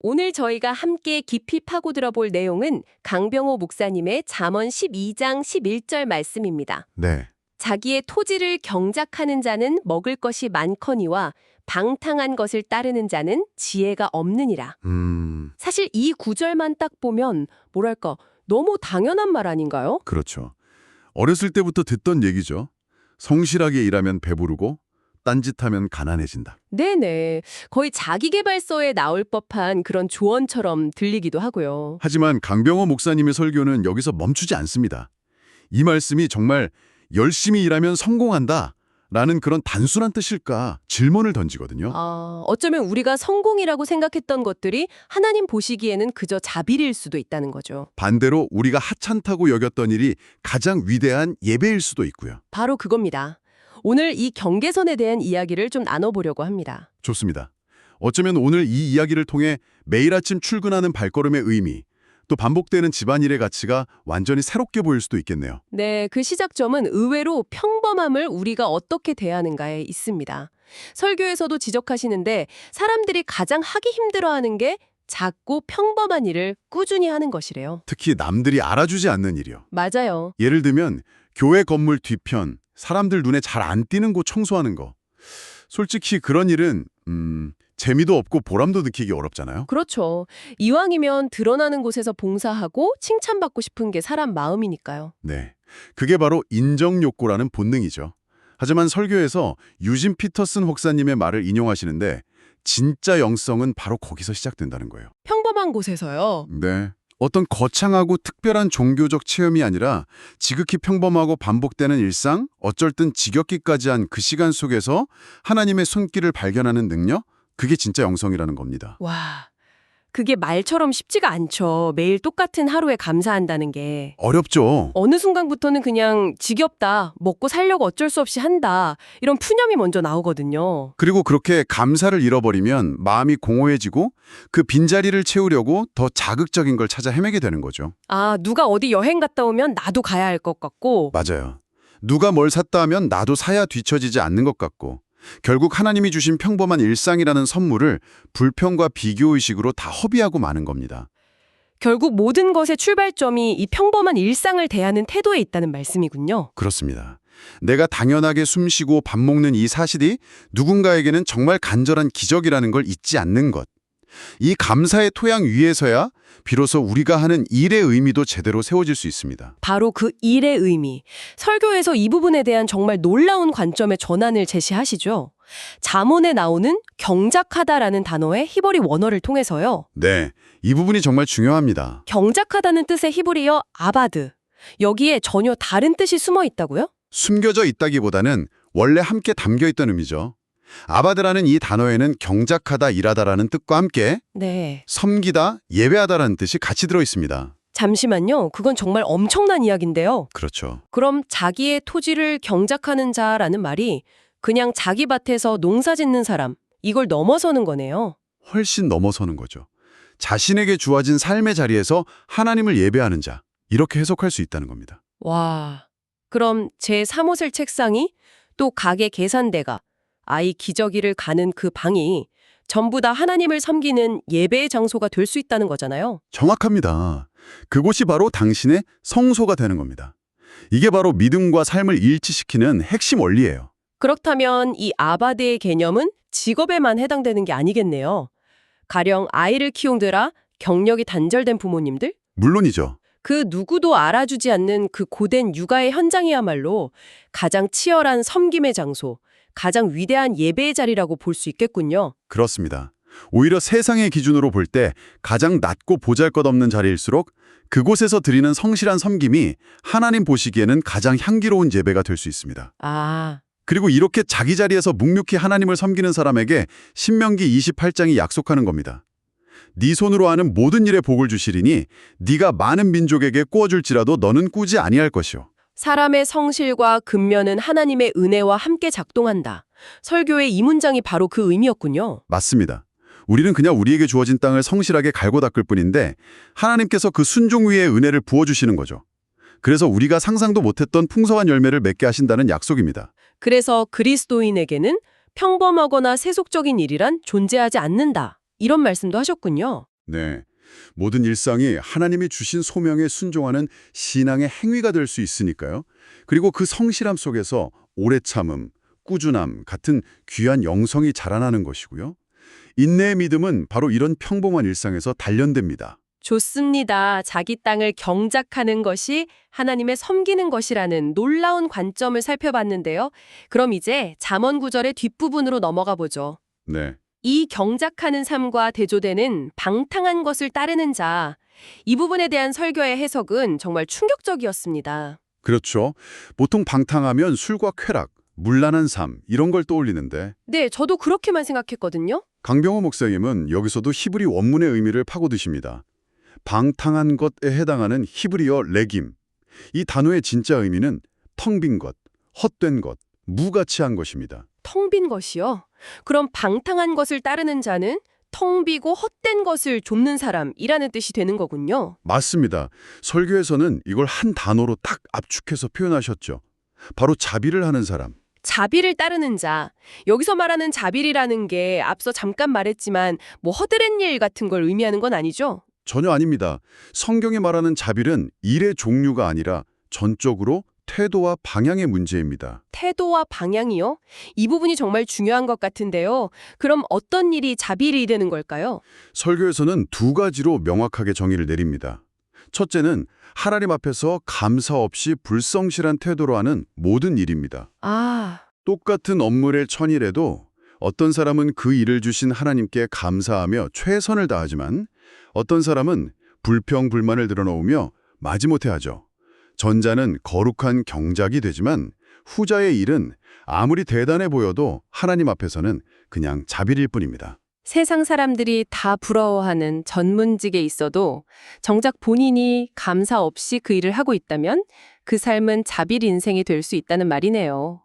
오늘 저희가 함께 깊이 파고들어 볼 내용은 강병호 목사님의 잠언 12장 11절 말씀입니다. 네. 자기의 토지를 경작하는 자는 먹을 것이 많거니와 방탕한 것을 따르는 자는 지혜가 없느니라. 음, 사실 이 구절만 딱 보면 뭐랄까 너무 당연한 말 아닌가요? 그렇죠. 어렸을 때부터 듣던 얘기죠. 성실하게 일하면 배부르고 딴짓하면 가난해진다. 네네. 거의 자기계발서에 나올 법한 그런 조언처럼 들리기도 하고요. 하지만 강병호 목사님의 설교는 여기서 멈추지 않습니다. 이 말씀이 정말 열심히 일하면 성공한다 라는 그런 단순한 뜻일까 질문을 던지거든요. 아, 어쩌면 우리가 성공이라고 생각했던 것들이 하나님 보시기에는 그저 자비일 수도 있다는 거죠. 반대로 우리가 하찮다고 여겼던 일이 가장 위대한 예배일 수도 있고요. 바로 그겁니다. 오늘 이 경계선에 대한 이야기를 좀 나눠보려고 합니다. 좋습니다. 어쩌면 오늘 이 이야기를 통해 매일 아침 출근하는 발걸음의 의미, 또 반복되는 집안일의 가치가 완전히 새롭게 보일 수도 있겠네요. 네, 그 시작점은 의외로 평범함을 우리가 어떻게 대하는가에 있습니다. 설교에서도 지적하시는데 사람들이 가장 하기 힘들어하는 게 작고 평범한 일을 꾸준히 하는 것이래요. 특히 남들이 알아주지 않는 일이요. 맞아요. 예를 들면 교회 건물 뒤편, 사람들 눈에 잘 안 띄는 곳 청소하는 거. 솔직히 그런 일은 음, 재미도 없고 보람도 느끼기 어렵잖아요. 그렇죠. 이왕이면 드러나는 곳에서 봉사하고 칭찬받고 싶은 게 사람 마음이니까요. 네. 그게 바로 인정 욕구라는 본능이죠. 하지만 설교에서 유진 피터슨 목사님의 말을 인용하시는데 진짜 영성은 바로 거기서 시작된다는 거예요. 평범한 곳에서요. 네. 어떤 거창하고 특별한 종교적 체험이 아니라 지극히 평범하고 반복되는 일상, 어쩔 땐 지겹기까지 한 그 시간 속에서 하나님의 손길을 발견하는 능력? 그게 진짜 영성이라는 겁니다. 와, 그게 말처럼 쉽지가 않죠. 매일 똑같은 하루에 감사한다는 게. 어렵죠? 어느 순간부터는 그냥 지겹다, 먹고 살려고 어쩔 수 없이 한다, 이런 푸념이 먼저 나오거든요. 그리고 그렇게 감사를 잃어버리면 마음이 공허해지고 그 빈자리를 채우려고 더 자극적인 걸 찾아 헤매게 되는 거죠. 아, 누가 어디 여행 갔다 오면 나도 가야 할 것 같고, 맞아요. 누가 뭘 샀다 하면 나도 사야 뒤처지지 않는 것 같고 결국 하나님이 주신 평범한 일상이라는 선물을 불평과 비교의식으로 다 허비하고 마는 겁니다. 결국 모든 것의 출발점이 이 평범한 일상을 대하는 태도에 있다는 말씀이군요. 그렇습니다. 내가 당연하게 숨쉬고 밥 먹는 이 사실이 누군가에게는 정말 간절한 기적이라는 걸 잊지 않는 것. 이 감사의 토양 위에서야 비로소 우리가 하는 일의 의미도 제대로 세워질 수 있습니다. 바로 그 일의 의미. 설교에서 이 부분에 대한 정말 놀라운 관점의 전환을 제시하시죠. 잠언에 나오는 경작하다라는 단어의 히브리 원어를 통해서요. 네, 이 부분이 정말 중요합니다. 경작하다는 뜻의 히브리어 아바드. 여기에 전혀 다른 뜻이 숨어 있다고요? 숨겨져 있다기보다는 원래 함께 담겨 있던 의미죠. 아바드라는 이 단어에는 경작하다, 일하다라는 뜻과 함께 네. 섬기다, 예배하다라는 뜻이 같이 들어 있습니다. 잠시만요. 그건 정말 엄청난 이야기인데요. 그렇죠. 그럼 자기의 토지를 경작하는 자라는 말이 그냥 자기 밭에서 농사 짓는 사람, 이걸 넘어서는 거네요. 훨씬 넘어서는 거죠. 자신에게 주어진 삶의 자리에서 하나님을 예배하는 자, 이렇게 해석할 수 있다는 겁니다. 와. 그럼 제 사무실 책상이 또 가게 계산대가 아이 기저귀를 가는 그 방이 전부 다 하나님을 섬기는 예배의 장소가 될 수 있다는 거잖아요. 정확합니다. 그곳이 바로 당신의 성소가 되는 겁니다. 이게 바로 믿음과 삶을 일치시키는 핵심 원리예요. 그렇다면 이 아바드의 개념은 직업에만 해당되는 게 아니겠네요. 가령 아이를 키우느라 경력이 단절된 부모님들? 물론이죠. 그 누구도 알아주지 않는 그 고된 육아의 현장이야말로 가장 치열한 섬김의 장소, 가장 위대한 예배의 자리라고 볼 수 있겠군요. 그렇습니다. 오히려 세상의 기준으로 볼 때 가장 낮고 보잘것없는 자리일수록 그곳에서 드리는 성실한 섬김이 하나님 보시기에는 가장 향기로운 예배가 될 수 있습니다. 아, 그리고 이렇게 자기 자리에서 묵묵히 하나님을 섬기는 사람에게 신명기 28장이 약속하는 겁니다. 네 손으로 하는 모든 일에 복을 주시리니 네가 많은 민족에게 꾸어줄지라도 너는 꾸지 아니할 것이요. 사람의 성실과 근면은 하나님의 은혜와 함께 작동한다. 설교의 이 문장이 바로 그 의미였군요. 맞습니다. 우리는 그냥 우리에게 주어진 땅을 성실하게 갈고 닦을 뿐인데 하나님께서 그 순종 위에 은혜를 부어주시는 거죠. 그래서 우리가 상상도 못했던 풍성한 열매를 맺게 하신다는 약속입니다. 그래서 그리스도인에게는 평범하거나 세속적인 일이란 존재하지 않는다. 이런 말씀도 하셨군요. 네. 모든 일상이 하나님이 주신 소명에 순종하는 신앙의 행위가 될 수 있으니까요. 그리고 그 성실함 속에서 오래 참음, 꾸준함 같은 귀한 영성이 자라나는 것이고요. 인내의 믿음은 바로 이런 평범한 일상에서 단련됩니다. 좋습니다. 자기 땅을 경작하는 것이 하나님의 섬기는 것이라는 놀라운 관점을 살펴봤는데요. 그럼 이제 잠언 구절의 뒷부분으로 넘어가 보죠. 네. 이 경작하는 삶과 대조되는 방탕한 것을 따르는 자. 이 부분에 대한 설교의 해석은 정말 충격적이었습니다. 그렇죠. 보통 방탕하면 술과 쾌락, 문란한 삶 이런 걸 떠올리는데 네, 저도 그렇게만 생각했거든요. 강병호 목사님은 여기서도 히브리 원문의 의미를 파고드십니다. 방탕한 것에 해당하는 히브리어 레김. 이 단어의 진짜 의미는 텅 빈 것, 헛된 것, 무가치한 것입니다. 텅 빈 것이요. 그럼 방탕한 것을 따르는 자는 텅 비고 헛된 것을 좁는 사람이라는 뜻이 되는 거군요. 맞습니다. 설교에서는 이걸 한 단어로 딱 압축해서 표현하셨죠. 바로 자비를 하는 사람. 자비를 따르는 자. 여기서 말하는 자비라는 게 앞서 잠깐 말했지만 뭐 허드렛 일 같은 걸 의미하는 건 아니죠? 전혀 아닙니다. 성경이 말하는 자비는 일의 종류가 아니라 전적으로 태도와 방향의 문제입니다. 태도와 방향이요? 이 부분이 정말 중요한 것 같은데요. 그럼 어떤 일이 자비일이 되는 걸까요? 설교에서는 두 가지로 명확하게 정의를 내립니다. 첫째는 하나님 앞에서 감사 없이 불성실한 태도로 하는 모든 일입니다. 아, 똑같은 업무를 천일해도 어떤 사람은 그 일을 주신 하나님께 감사하며 최선을 다하지만 어떤 사람은 불평, 불만을 드러놓으며 마지못해 하죠. 전자는 거룩한 경작이 되지만 후자의 일은 아무리 대단해 보여도 하나님 앞에서는 그냥 자비일 뿐입니다. 세상 사람들이 다 부러워하는 전문직에 있어도 정작 본인이 감사 없이 그 일을 하고 있다면 그 삶은 자빌 인생이 될 수 있다는 말이네요.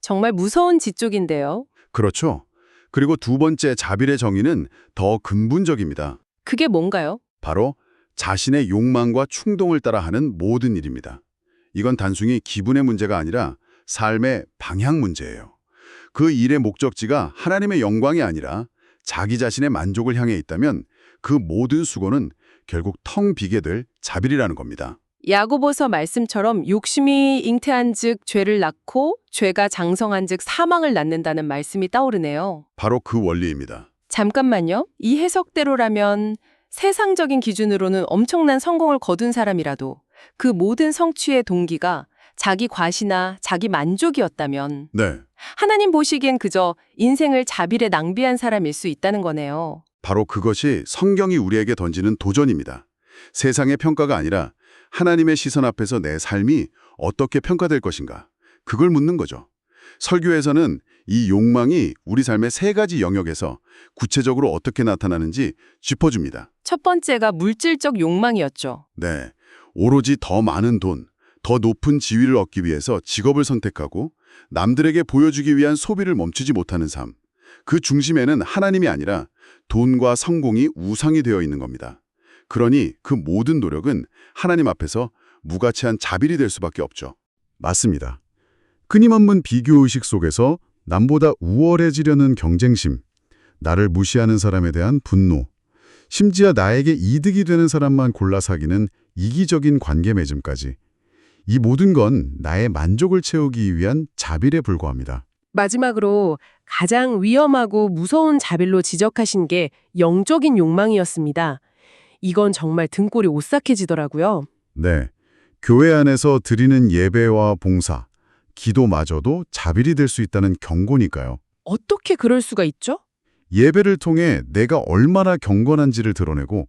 정말 무서운 지쪽인데요. 그렇죠. 그리고 두 번째 자빌의 정의는 더 근본적입니다. 그게 뭔가요? 바로 자신의 욕망과 충동을 따라 하는 모든 일입니다. 이건 단순히 기분의 문제가 아니라 삶의 방향 문제예요. 그 일의 목적지가 하나님의 영광이 아니라 자기 자신의 만족을 향해 있다면 그 모든 수고는 결국 텅 비게 될 자빌이라는 겁니다. 야고보서 말씀처럼 욕심이 잉태한 즉 죄를 낳고 죄가 장성한 즉 사망을 낳는다는 말씀이 떠오르네요. 바로 그 원리입니다. 잠깐만요. 이 해석대로라면 세상적인 기준으로는 엄청난 성공을 거둔 사람이라도 그 모든 성취의 동기가 자기 과시나 자기 만족이었다면 네, 하나님 보시기엔 그저 인생을 자빌에 낭비한 사람일 수 있다는 거네요. 바로 그것이 성경이 우리에게 던지는 도전입니다. 세상의 평가가 아니라 하나님의 시선 앞에서 내 삶이 어떻게 평가될 것인가. 그걸 묻는 거죠. 설교에서는 이 욕망이 우리 삶의 세 가지 영역에서 구체적으로 어떻게 나타나는지 짚어줍니다. 첫 번째가 물질적 욕망이었죠. 네. 오로지 더 많은 돈, 더 높은 지위를 얻기 위해서 직업을 선택하고 남들에게 보여주기 위한 소비를 멈추지 못하는 삶. 그 중심에는 하나님이 아니라 돈과 성공이 우상이 되어 있는 겁니다. 그러니 그 모든 노력은 하나님 앞에서 무가치한 자빌이 될 수밖에 없죠. 맞습니다. 끊임없는 비교의식 속에서 남보다 우월해지려는 경쟁심, 나를 무시하는 사람에 대한 분노, 심지어 나에게 이득이 되는 사람만 골라 사귀는 이기적인 관계 맺음까지 이 모든 건 나의 만족을 채우기 위한 자빌에 불과합니다. 마지막으로 가장 위험하고 무서운 자빌로 지적하신 게 영적인 욕망이었습니다. 이건 정말 등골이 오싹해지더라고요. 네. 교회 안에서 드리는 예배와 봉사, 기도마저도 자빌이 될수 있다는 경고니까요. 어떻게 그럴 수가 있죠? 예배를 통해 내가 얼마나 경건한지를 드러내고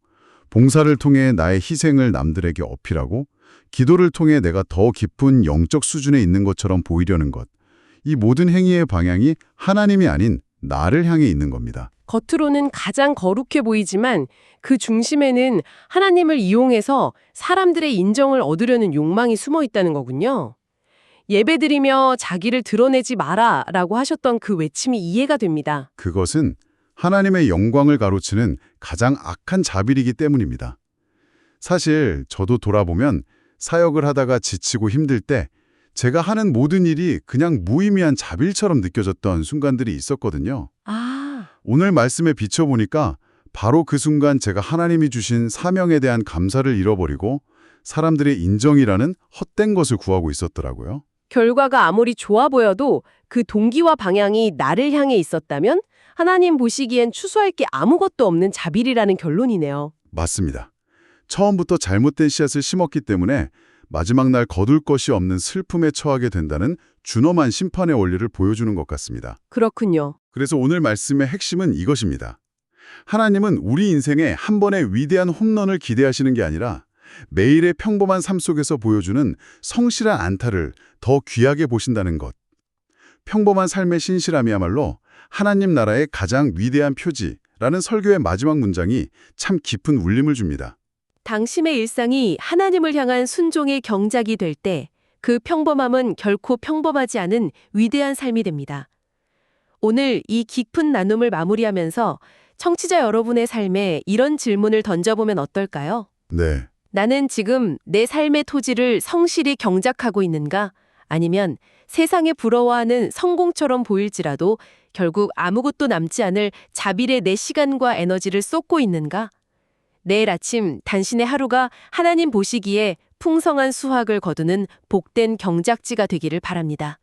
봉사를 통해 나의 희생을 남들에게 어필하고 기도를 통해 내가 더 깊은 영적 수준에 있는 것처럼 보이려는 것. 이 모든 행위의 방향이 하나님이 아닌 나를 향해 있는 겁니다. 겉으로는 가장 거룩해 보이지만 그 중심에는 하나님을 이용해서 사람들의 인정을 얻으려는 욕망이 숨어 있다는 거군요. 예배드리며 자기를 드러내지 마라 라고 하셨던 그 외침이 이해가 됩니다. 그것은 하나님의 영광을 가로치는 가장 악한 자빌이기 때문입니다. 사실 저도 돌아보면 사역을 하다가 지치고 힘들 때 제가 하는 모든 일이 그냥 무의미한 자빌처럼 느껴졌던 순간들이 있었거든요. 아, 오늘 말씀에 비춰보니까 바로 그 순간 제가 하나님이 주신 사명에 대한 감사를 잃어버리고 사람들의 인정이라는 헛된 것을 구하고 있었더라고요. 결과가 아무리 좋아 보여도 그 동기와 방향이 나를 향해 있었다면 하나님 보시기엔 추수할 게 아무것도 없는 자빌이라는 결론이네요. 맞습니다. 처음부터 잘못된 씨앗을 심었기 때문에 마지막 날 거둘 것이 없는 슬픔에 처하게 된다는 준엄한 심판의 원리를 보여주는 것 같습니다. 그렇군요. 그래서 오늘 말씀의 핵심은 이것입니다. 하나님은 우리 인생에 한 번의 위대한 홈런을 기대하시는 게 아니라 매일의 평범한 삶 속에서 보여주는 성실한 안타를 더 귀하게 보신다는 것. 평범한 삶의 신실함이야말로 하나님 나라의 가장 위대한 표지라는 설교의 마지막 문장이 참 깊은 울림을 줍니다. 당신의 일상이 하나님을 향한 순종의 경작이 될 때 그 평범함은 결코 평범하지 않은 위대한 삶이 됩니다. 오늘 이 깊은 나눔을 마무리하면서 청취자 여러분의 삶에 이런 질문을 던져보면 어떨까요? 네. 나는 지금 내 삶의 토지를 성실히 경작하고 있는가? 아니면 세상에 부러워하는 성공처럼 보일지라도 결국 아무것도 남지 않을 자빌의 내 시간과 에너지를 쏟고 있는가? 내일 아침 당신의 하루가 하나님 보시기에 풍성한 수확을 거두는 복된 경작지가 되기를 바랍니다.